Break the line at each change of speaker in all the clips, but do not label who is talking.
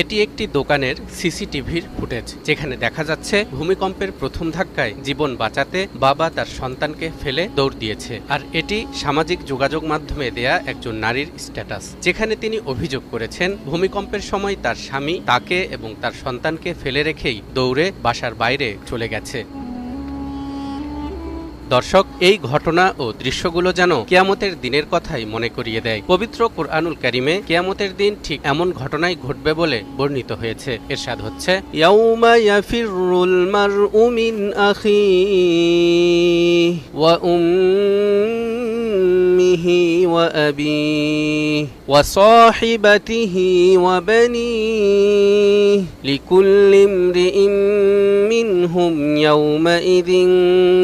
এটি একটি দোকানের সিসিটিভির ফুটেজ, যেখানে দেখা যাচ্ছে ভূমিকম্পের প্রথম ধাক্কায় জীবন বাঁচাতে বাবা তার সন্তানকে ফেলে দৌড় দিয়েছে, আর এটি সামাজিক যোগাযোগ মাধ্যমে দেয়া একজন নারীর স্ট্যাটাস, যেখানে তিনি অভিযোগ করেছেন ভূমিকম্পের সময় তার স্বামী তাকে এবং তার সন্তানকে ফেলে রেখেই দৌড়ে বাসার বাইরে চলে গেছে। দর্শক, এই ঘটনা ও দৃশ্যগুলো যেন কেয়ামতের দিনের কথাই মনে করিয়ে দেয়। পবিত্র কোরআনুল কারিমে কেয়ামতের দিন ঠিক এমন ঘটনাই ঘটবে বলে বর্ণিত হয়েছে। এরশাদ হচ্ছে মিন ওয়া উম্মিহি ওয়া সাহিবাতিহি ওয়া বানিহি লিকুল্লি ইমরিইম মিনহুম ইয়াউমাইযিন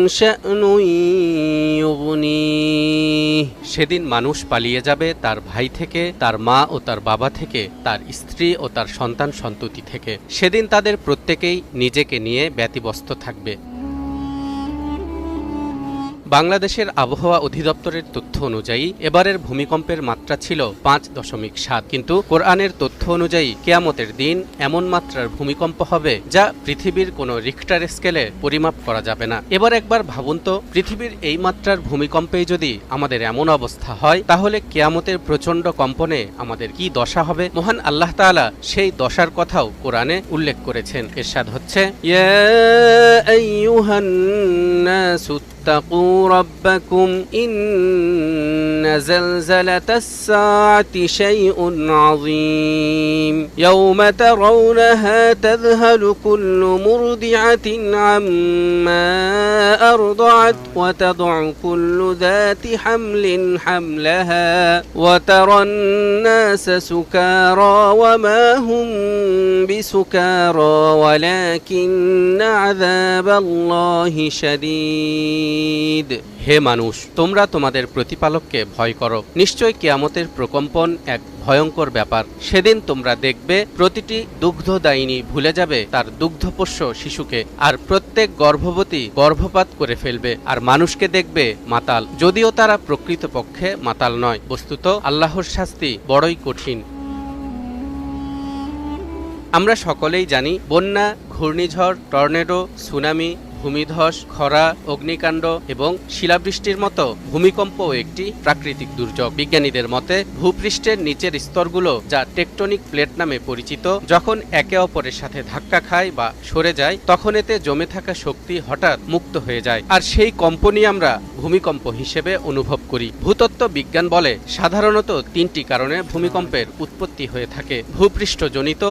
শা'নুন ইউগনিহ সেদিন মানুষ পালিয়ে যাবে তার ভাই থেকে, তার মা ও তার বাবা থেকে, তার স্ত্রী ও তার সন্তান সন্ততি থেকে। সেদিন তাদের প্রত্যেকেই নিজেকে নিয়ে ব্যতিব্যস্ত থাকবে। বাংলাদেশের আবহাওয়া অধিদপ্তরের তথ্য অনুযায়ী, এবারের ভূমিকম্পের মাত্রা ছিল পাঁচ দশমিক সাত। কিন্তু কোরআনের তথ্য অনুযায়ী কেয়ামতের দিন এমন মাত্রার ভূমিকম্প হবে যা পৃথিবীর কোনো রিক্টার স্কেলে পরিমাপ করা যাবে না। এবার একবার ভাবুন তো, পৃথিবীর এই মাত্রার ভূমিকম্পেই যদি আমাদের এমন অবস্থা হয়, তাহলে কেয়ামতের প্রচণ্ড কম্পনে আমাদের কি দশা হবে? মহান আল্লাহ তাআলা সেই দশার কথাও কোরআনে উল্লেখ করেছেন। এরশাদ হচ্ছে, ইয়া আইয়ুহান ربكم إن زلزلة الساعة شيء عظيم. يوم ترونها تذهل كل مرضعة عما أرضعت وتضع كل ذات حمل حملها وترى الناس سكارى وما هم بسكارى ولكن عذاب الله شديد. হে মানুষ, তোমরা তোমাদের প্রতিপালককে ভয় করো। নিশ্চয় কিয়ামতের প্রকম্পন এক ভয়ঙ্কর ব্যাপার। সেদিন তোমরা দেখবে, প্রতিটি দুগ্ধদায়িনী ভুলে যাবে তার দুগ্ধপোষ্য শিশুকে, আর প্রত্যেক গর্ভবতী গর্ভপাত করে ফেলবে। আর মানুষকে দেখবে মাতাল। যদিও তারা প্রকৃতপক্ষে মাতাল নয়। বস্তুত, আল্লাহর শাস্তি বড়ই কঠিন। আমরা সকলেই জানি, বন্যা, ঘূর্ণিঝড়, টর্নেডো, সুনামি ভূমিধস, খরা, অগ্নিকাণ্ড এবং শিলাবৃষ্টির মতো ভূমিকম্পও একটি প্রাকৃতিক দুর্যোগ। বিজ্ঞানীদের মতে, ভূপৃষ্ঠের নিচের স্তরগুলো যা টেকটনিক প্লেট নামে পরিচিত, যখন একে অপরের সাথে ধাক্কা খায় বা সরে যায়, তখন এতে জমে থাকা শক্তি হঠাৎ মুক্ত হয়ে যায়। আর সেই কম্পনই আমরা ভূমিকম্প হিসেবে অনুভব করি। ভূতত্ত্ব বিজ্ঞান বলে, সাধারণত তিনটি কারণে ভূমিকম্পের উৎপত্তি হয়ে থাকে। ভূপৃষ্ঠজনিত